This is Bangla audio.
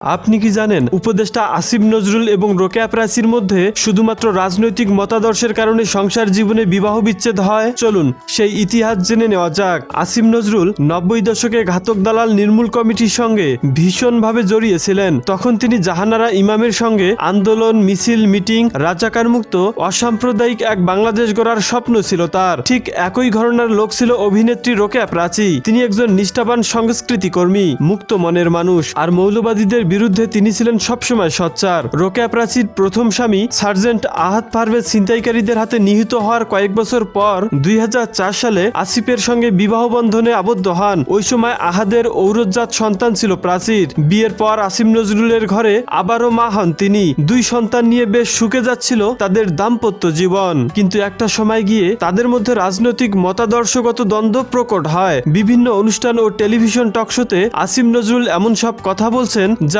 আপনি কি জানেন, উপদেষ্টা আসিফ নজরুল এবং রোকেয়া প্রাচীর মধ্যে শুধুমাত্র রাজনৈতিক মতাদর্শের কারণে সংসার জীবনে বিবাহ বিচ্ছেদ হয়? চলুন, সেই ইতিহাস জেনে নেওয়া যাক। আসিফ নজরুল নব্বই দশকে ঘাতক দালাল নির্মূল কমিটির সঙ্গে ভীষণভাবে জড়িয়েছিলেন। তখন তিনি জাহানারা ইমামের সঙ্গে আন্দোলন, মিছিল, মিটিং রাজাকার মুক্ত অসাম্প্রদায়িক এক বাংলাদেশ গড়ার স্বপ্ন ছিল তার। ঠিক একই ঘরনার লোক ছিল অভিনেত্রী রোকেয়া প্রাচী। তিনি একজন নিষ্ঠাবান সংস্কৃতি কর্মী মুক্ত মনের মানুষ আর মৌলবাদীদের বিরুদ্ধে তিনি ছিলেন সবসময় সচ্চার। রোকেয়া প্রাচীর প্রথম স্বামী সার্জেন্ট আহাত পারভেজ ছিনতাইকারীদের হাতে নিহত হওয়ার কয়েক বছর পর দুই সালে আসিফের সঙ্গে বিবাহ বন্ধনে আবদ্ধ হন। ওই সময় আহাদের ঔরজাত সন্তান ছিল প্রাচীর। বিয়ের পর আসিম নজরুলের ঘরে আবারও মা হন তিনি। দুই সন্তান নিয়ে বেশ সুখে যাচ্ছিল তাদের দাম্পত্য জীবন। কিন্তু একটা সময় গিয়ে তাদের মধ্যে রাজনৈতিক মতাদর্শগত দ্বন্দ্ব প্রকট হয়। বিভিন্ন অনুষ্ঠান ও টেলিভিশন টকশোতে আসিম নজরুল এমন সব কথা বলছেন যা